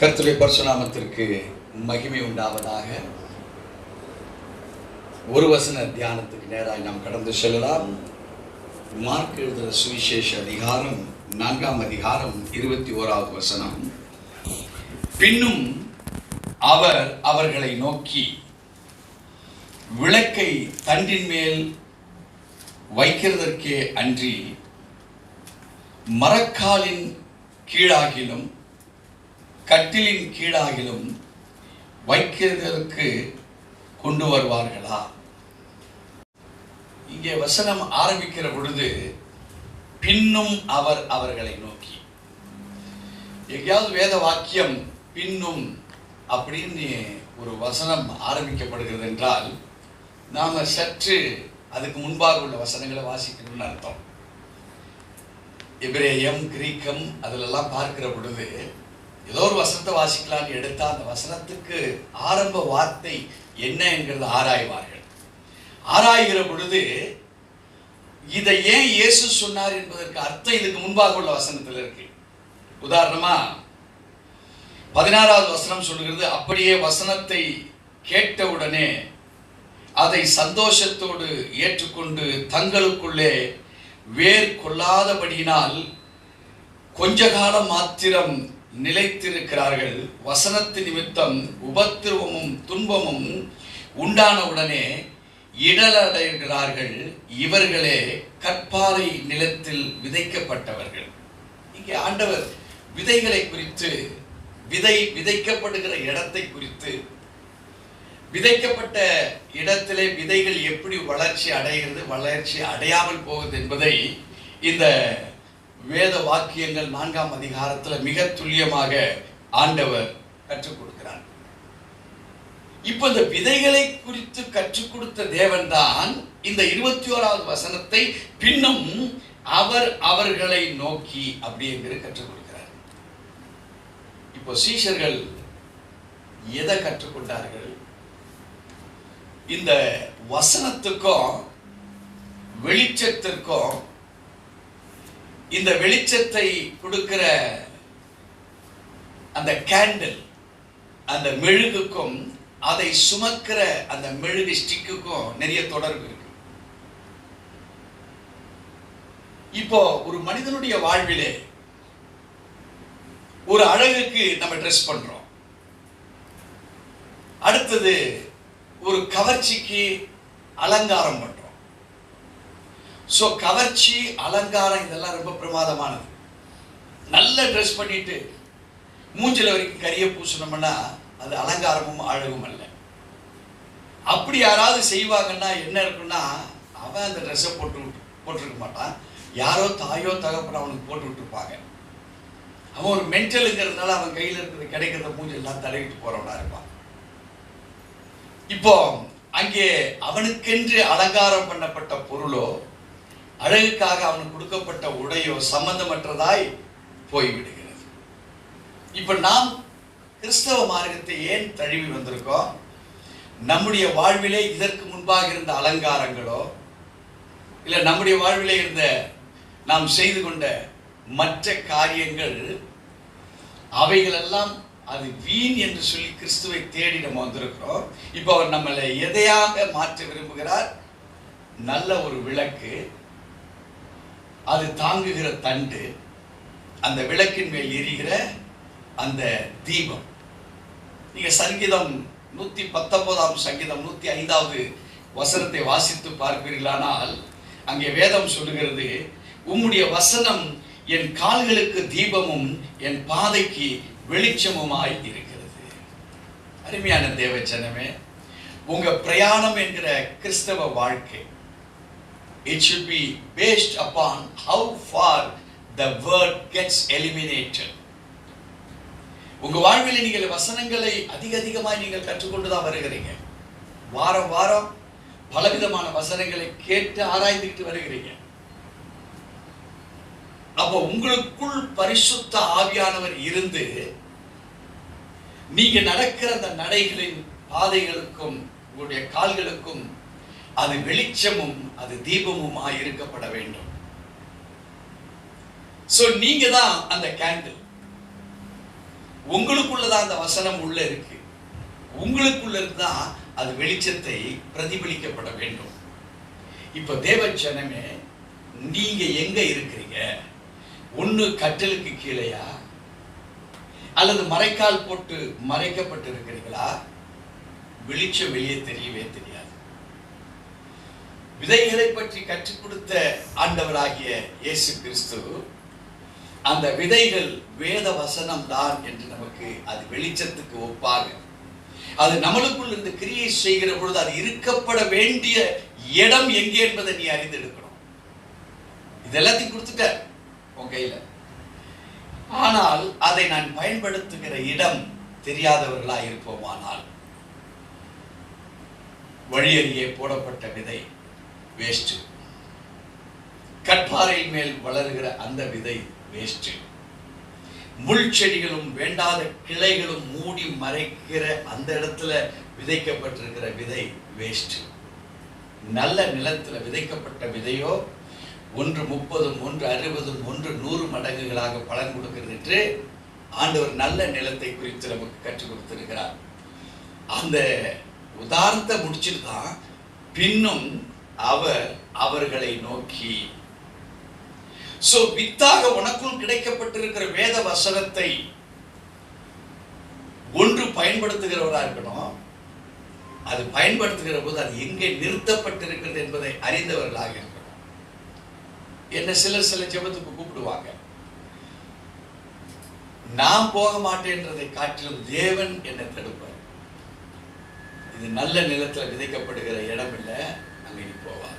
கர்த்தருடைய பரசுநாமத்திற்கு மகிமை உண்டாவதாக. ஒரு வசன தியானத்துக்கு நேராக நாம் கடந்து செல்லலாம். மார்க் எழுதுகிற சுவிசேஷ அதிகாரம் நான்காம் அதிகாரம் இருபத்தி ஓராவது வசனம். பின்னும் அவர் அவர்களை நோக்கி விளக்கை தண்டின் மேல் வைக்கிறதற்கே அன்றி மரக்காலின் கீழாகிலும் கட்டிலின் கீழாகிலும் வைக்கிறதற்கு கொண்டு வருவார்களா? இங்கே வசனம் ஆரம்பிக்கிற பொழுது பின்னும் அவர் அவர்களை நோக்கி எங்கேயாவது வேத வாக்கியம் பின்னும் அப்படின்னு ஒரு வசனம் ஆரம்பிக்கப்படுகிறது என்றால் நாம சற்று அதுக்கு முன்பாக உள்ள வசனங்களை வாசிக்கணும்னு அர்த்தம். எபிரேயம் கிரீக்கம் அதிலெல்லாம் பார்க்கிற பொழுது ஏதோ ஒரு வசனத்தை வாசிக்கலாம்னு எடுத்தால் அந்த வசனத்துக்கு ஆரம்ப வார்த்தை என்ன என்கிறத ஆராய்வார்கள். ஆராய்கிற பொழுது இதை ஏன் இயேசு சொன்னார் என்பதற்கு அர்த்தம் இதுக்கு முன்பாக உள்ள வசனத்தில் இருக்கு. உதாரணமா பதினாறாவது வசனம் சொல்கிறது அப்படியே வசனத்தை கேட்டவுடனே அதை சந்தோஷத்தோடு ஏற்றுக்கொண்டு தங்களுக்குள்ளே வேர் கொள்ளாதபடியினால் கொஞ்ச காலம் மாத்திரம் நிலைத்திருக்கிறார்கள். வசனத்து நிமித்தம் உபத்திரவமும் துன்பமும் உண்டானவுடனே இடலடைகிறார்கள். இவர்களே கற்பாறை நிலத்தில் விதைக்கப்பட்டவர்கள். இங்கே ஆண்டவர் விதைகளை குறித்து விதை விதைக்கப்படுகிற இடத்தை குறித்து விதைக்கப்பட்ட இடத்திலே விதைகள் எப்படி வளர்ச்சி அடைகிறது வளர்ச்சி அடையாமல் போகுது என்பதை இந்த வேத வாக்கியங்கள் நான்காம் அதிகாரத்தில் மிக துல்லியமாக ஆண்டவர் கற்றுக் கொடுக்கிறார். இப்ப இந்த விதைகளை குறித்து கற்றுக் கொடுத்த தேவன் தான் இந்த இருபத்தி ஓராவது வசனத்தை பின்னும் அவர் அவர்களை நோக்கி அப்படிங்கிற கற்றுக் கொடுக்கிறார். இப்போ சீஷர்கள் எதை கற்றுக்கொண்டார்கள் இந்த வசனத்துக்கும் வெளிச்சத்திற்கும் இந்த வெளிச்சத்தை கொடுக்கிற அந்த கேண்டில் அந்த மெழுகுக்கும் அதை சுமக்கிற அந்த மெழுகு ஸ்டிக்குக்கும் நிறைய தொடர்பு இருக்கு. இப்போ ஒரு மனிதனுடைய வாழ்விலே ஒரு அழகுக்கு நம்ம ட்ரெஸ் பண்றோம். அடுத்தது ஒரு கவர்ச்சிக்கு அலங்காரம் பண்றோம். ஸோ கவர்ச்சி அலங்காரம் இதெல்லாம் ரொம்ப பிரமாதமானது. நல்ல ட்ரெஸ் பண்ணிட்டு மூஞ்சில் வரைக்கும் கரியை பூசணும்னா அது அலங்காரமும் அழகும் அல்ல. அப்படி யாராவது செய்வாங்கன்னா என்ன இருக்குன்னா அவன் அந்த ட்ரெஸ்ஸை போட்டு விட்டு போட்டிருக்க மாட்டான். யாரோ தாயோ தகப்பன அவனுக்கு போட்டு விட்டுருப்பாங்க. அவன் ஒரு மென்டலுங்கிறதுனால அவன் கையில் இருக்கிறது கிடைக்கிறத மூஞ்செல்லாம் தலையிட்டு தடவிட்டு போறவனா இருப்பான். இப்போ அங்கே அவனுக்கென்று அலங்காரம் பண்ணப்பட்ட பொருளோ அழகுக்காக அவனுக்கு கொடுக்கப்பட்ட உடையோ சம்பந்தமற்றதாய் போய்விடுகிறது. இப்ப நாம் கிறிஸ்தவ மார்க்கத்தை ஏன் தழுவி வந்திருக்கோம்? நம்முடைய வாழ்விலே இதற்கு முன்பாக இருந்த அலங்காரங்களோ இல்லை நம்முடைய வாழ்விலே இருந்த நாம் செய்து கொண்ட மற்ற காரியங்கள் அவைகளெல்லாம் அது வீண் என்று சொல்லி கிறிஸ்துவை தேடி நம்ம வந்திருக்கிறோம். இப்போ அவர் நம்மளை எதையாக மாற்ற விரும்புகிறார்? நல்ல ஒரு விளக்கு அது தாங்குகிற தண்டு அந்த விளக்கின் மேல் எரிகிற அந்த தீபம். நீங்க சங்கீதம் நூத்தி பத்தொன்பதாம் சங்கீதம் நூத்தி ஐந்தாவது வசனத்தை வாசித்து பார்ப்பீர்களானால் அங்கே வேதம் சொல்லுகிறது உம்முடைய வசனம் என் கால்களுக்கு தீபமும் என் பாதைக்கு வெளிச்சமுமாய் இருக்கிறது. அருமையான தேவச்சனமே உங்க பிரயாணம் என்கிற கிறிஸ்தவ வாழ்க்கை it should be based upon how far the word gets eliminated. உங்க வாழ்வில் நீங்கள் வசனங்களை அதிக அதிகமாக நீங்கள் கற்றுக்கொண்டு தான் வருகிறீங்க. வாரம் வாரம் பலவிதமான வசனங்களை கேட்டு ஆராய்ந்துக்கிட்டு வருகிறீங்க. அப்போ உங்களுக்குள் பரிசுத்த ஆவியானவர் இருந்து நீங்க நடக்கிற அந்த நடைகளின் பாதைகளுக்கும் உங்களுடைய கால்களுக்கும் அது வெளிச்சமும் அது தீபமுமாய் இருக்கப்பட வேண்டும். சோ நீங்க தான் அந்த கேண்டில் உங்களுக்குள்ளதான் அந்த வசனம் உள்ள இருக்கு. உங்களுக்குள்ள இருந்தா அது வெளிச்சத்தை பிரதிபலிக்கப்பட வேண்டும். இப்ப தேவச்சனமே நீங்க எங்க இருக்கிறீங்க? ஒண்ணு கட்டலுக்கு கீழேயா? அல்லது மறைக்கால் போட்டு மறைக்கப்பட்டு இருக்கிறீங்களா வெளிச்சம் வெளியே தெரியவே தெரியாது. விதைகளை பற்றி கற்றுக் கொடுத்த ஆண்டவராகிய இயேசு கிறிஸ்து அந்த விதைகள் வேத வசனம் தான் என்று நமக்கு அது வெளிச்சத்துக்கு ஒப்பாக. அது நம்மளுக்குள் இருந்து கிரியை செய்கிற பொழுது அது இருக்கப்பட வேண்டிய இடம் எங்கே என்பதை நீ அறிந்தெடுக்கணும். இது எல்லாத்தையும் கொடுத்துட்ட உன் கையில. ஆனால் அதை நான் பயன்படுத்துகிற இடம் தெரியாதவர்களாக இருப்போமானால் வழியறியே போடப்பட்ட விதை வேஸ்ட் கற்பாறை மேல் வளர்கிற அந்த விதை வேஸ்ட் முள் செடிகளும் வேண்டாத கிளைகளும் மூடி மறைக்கிற அந்த இடத்துல விதைக்கப்பட்டிருக்கிற விதை வேஸ்ட் நல்ல நிலத்தில் விதைக்கப்பட்ட விதையோ ஒன்று முப்பதும் ஒன்று அறுபதும் ஒன்று நூறு மடங்குகளாக பலன் கொடுக்கிறது என்று ஆண்டவர் நல்ல நிலத்தை குறித்து நமக்கு கற்றுக் கொடுத்திருக்கிறார். அந்த உதாரணத்தை முடிச்சுட்டு தான் பின்னும் அவர் அவர்களை நோக்கி சோ வித்தாக உனக்குள் கிடைக்கப்பட்டிருக்கிற வேத வசனத்தை ஒன்று பயன்படுத்துகிறவரா இருக்கணும். அது பயன்படுத்துகிற போது அது எங்கே நிறுத்தப்பட்டிருக்கிறது என்பதை அறிந்தவர்களாக இருக்கணும். என்ன சிலர் சில ஜெபத்துக்கு கூப்பிடுவாங்க நான் போக மாட்டேன்றதை காட்டிலும் தேவன் என்னை தடுப்பார். இது நல்ல நிலத்துல விதைக்கப்படுகிற இடம் இல்லை அங்க போவாங்க.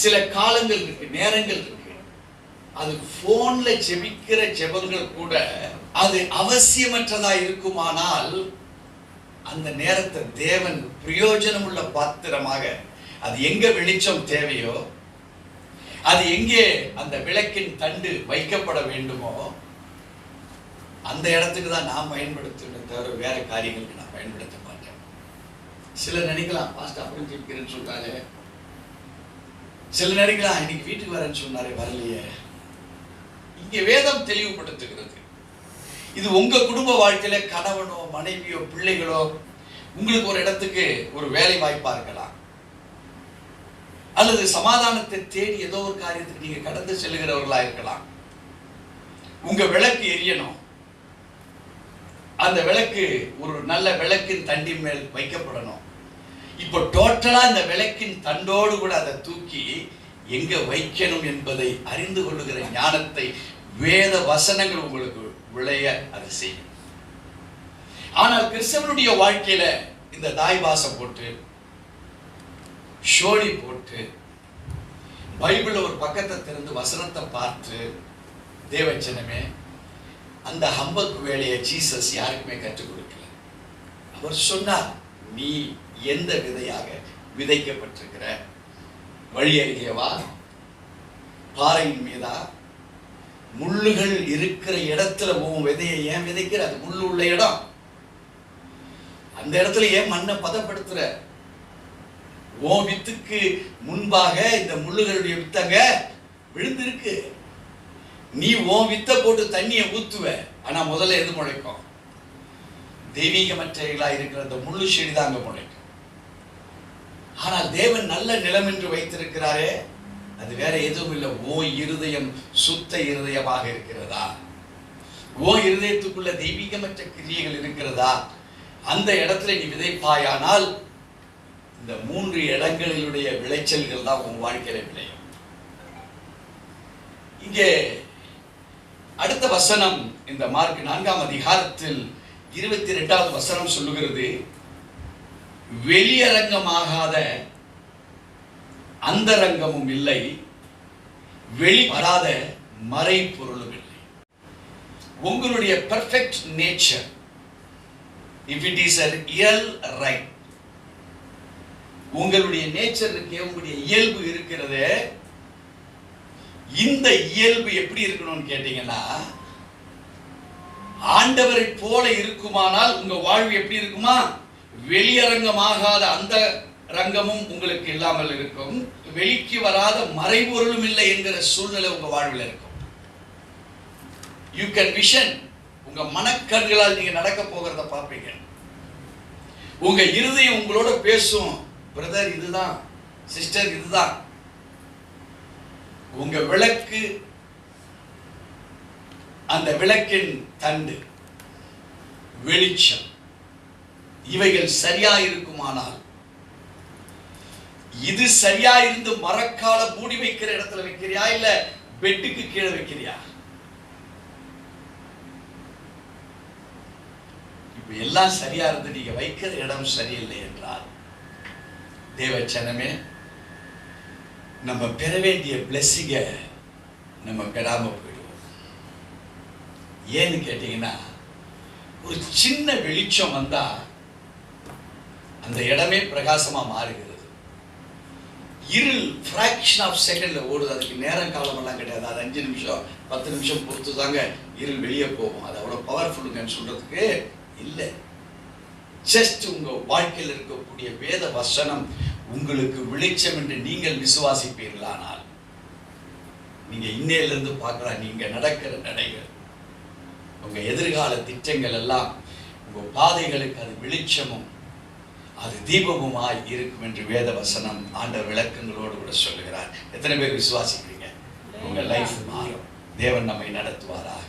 சில காலங்கள் இருக்கு நேரங்கள் இருக்கு. அது போன்ல ஜெபிக்கிற ஜெபங்கள் கூட அது அவசியமற்றதா இருக்குமானால் அந்த நேரத்தை தேவன் பிரயோஜனம் உள்ள பாத்திரமாக அது எங்க வெளிச்சம் தேவையோ அது எங்கே அந்த விளக்கின் தண்டு வைக்கப்பட வேண்டுமோ அந்த இடத்துக்கு தான் நான் பயன்படுத்துவேன் தவிர வேற காரியங்களுக்கு நான் பயன்படுத்த மாட்டேன் சிலர் நினைக்கலாம் பாஸ்ட் அப்படின்னு ஜெபிக்கிறேன்னு சொல்றாரு. சில நினைக்கலாம் இன்னைக்கு வீட்டுக்கு வரேன்னு சொன்னாரே வரலையே. இங்க வேதம் தெளிவுபடுத்துகிறது. இது உங்க குடும்ப வாழ்க்கையில கணவனோ மனைவியோ பிள்ளைகளோ உங்களுக்கு ஒரு இடத்துக்கு ஒரு வேலை வாய்ப்பா இருக்கலாம். அல்லது சமாதானத்தை தேடி ஏதோ ஒரு காரியத்துக்கு நீங்க கடந்து செல்கிறவர்களா இருக்கலாம். உங்க விளக்கு எரியணும். அந்த விளக்கு ஒரு நல்ல விளக்கின் தண்டி மேல் வைக்கப்படணும். இப்போ டோட்டலா இந்த விளக்கின் தண்டோடு கூட அதை தூக்கி எங்க வைக்கணும் என்பதை அறிந்து கொள்ளுகிற ஞானத்தை வேத வசனங்கள் உங்களுக்கு விளைய அது செய்யும். ஆனால் கிறிஸ்தவனுடைய வாழ்க்கையில இந்த தாய் பாசம் போட்டு ஷோலி போட்டு பைபிள்ல ஒரு பக்கத்தை திறந்து வசனத்தை பார்த்து தேவச்சனமே அந்த ஹம்பக்கு வேலையை ஜீசஸ் யாருக்குமே கற்றுக் கொடுக்கல. அவர் சொன்னார் நீ எந்த விதையாக விதைக்கப்பட்டிருக்கிற? வழி அருகேவா? பாறையின் மீதா? முள்ளுகள் இருக்கிற இடத்துல உன் விதையை ஏன் விதைக்கிற? அது முள்ளு உள்ள இடம். அந்த இடத்துல ஏன் மண்ணை பதப்படுத்துற? உன் வித்துக்கு முன்பாக இந்த முள்ளுகளுடைய வித்தங்க விழுந்திருக்கு. நீ ஓ வித்தை போட்டு தண்ணியை ஊத்துவ. ஆனா முதல்ல எது முளைக்கும்? தெய்வீகமற்றவைகளா இருக்கிற அந்த முள்ளு செடி தான் அங்க முளைக்கும். ஆனால் தேவன் நல்ல நிலம் என்று வைத்திருக்கிறாரே அது வேற எதுவும் இல்லை. ஓ இருதயம் சுத்த இருதயமாக இருக்கிறதா? ஓ இருதயத்துக்குள்ள தெய்வீகமற்ற கிரியைகள் இருக்கிறதா? அந்த இடத்துல நீ விதைப்பாயானால் இந்த மூன்று இடங்களிலுடைய விளைச்சல்கள் தான் உன் வாழ்க்கையில விளையும். இங்கே அடுத்த வசனம் இந்த மார்க் நான்காம் அதிகாரத்தில் இருபத்தி ரெண்டாவது வசனம் சொல்லுகிறது. வெளியரங்கமாகாத அந்தரங்கமும் இல்லை வெளிப்படாத மறைப்பொருளும் இல்லை. உங்களுடைய perfect nature if it is a இயல் ரைட் உங்களுடைய நேச்சர் இருக்கே உங்களுடைய இயல்பு இருக்கிறது இந்த இயல்பு எப்படி இருக்கணும்னு கேட்டீங்கன்னா ஆண்டவரை போல இருக்குமானால் உங்க வாழ்வு எப்படி இருக்குமா? வெளியரங்கமாகாத அந்த ரங்கமும் உங்களுக்கு இல்லாமல் இருக்கும். வெளிக்கு வராத மறைபொருளும் இல்லை என்கிற சூழ்நிலை உங்க வாழ்வில் இருக்கும். யூ கேன் விஷன் உங்க மனக்கண்களால் நீங்க நடக்க போகிறத பார்ப்பீங்க. உங்க இருதயம் உங்களோட பேசும். பிரதர் இதுதான். சிஸ்டர் இதுதான். உங்க விளக்கு அந்த விளக்கின் தண்டு. வெளிச்சம். இவைகள் சரியா இருக்குமானால் இது சரியா இருந்து மரக்கால மூடி வைக்கிற இடத்துல வைக்கிறியா? இல்ல பெட்டுக்கு கீழே வைக்கிறியா? இப்ப எல்லாம் சரியா இருந்து நீங்க வைக்கிற இடம் சரியில்லை என்றால் தேவச்சனமே நம்ம பெற வேண்டிய பிளெஸ்ஸிங்க நம்ம பெறாம போயிடுவோம். ஏன்னு கேட்டீங்கன்னா ஒரு சின்ன வெளிச்சம் வந்தா அந்த இடமே பிரகாசமாக மாறுகிறது. இருள் ஃப்ராக்ஷன் ஆஃப் செகண்டில் ஓடுது. அதுக்கு நேரம் காலமெல்லாம் கிடையாது. அது அஞ்சு நிமிஷம் பத்து நிமிஷம் பொறுத்து தாங்க இருள் வெளியே போகும். அது அவ்வளோ பவர்ஃபுல்லுங்கன்னு சொல்கிறதுக்கு இல்லை. ஜஸ்ட் உங்கள் வாழ்க்கையில் இருக்கக்கூடிய வேத வசனம் உங்களுக்கு வெளிச்சம் என்று நீங்கள் விசுவாசிப்பீர்களானால் நீங்கள் இன்னையிலிருந்து பார்க்கலாம் நீங்கள் நடக்கிற நடைகள் உங்கள் எதிர்கால திட்டங்கள் எல்லாம் உங்கள் பாதைகளுக்கு அது வெளிச்சமும் அது தீபமுமாய் இருக்கும் என்று வேத வசனம் ஆண்டவர் விளக்கங்களோடு கூட சொல்லுகிறார். எத்தனை பேர் விசுவாசிக்கிறீங்க? உங்க லைஃப் மாறும். தேவன் நம்மை நடத்துவாராக.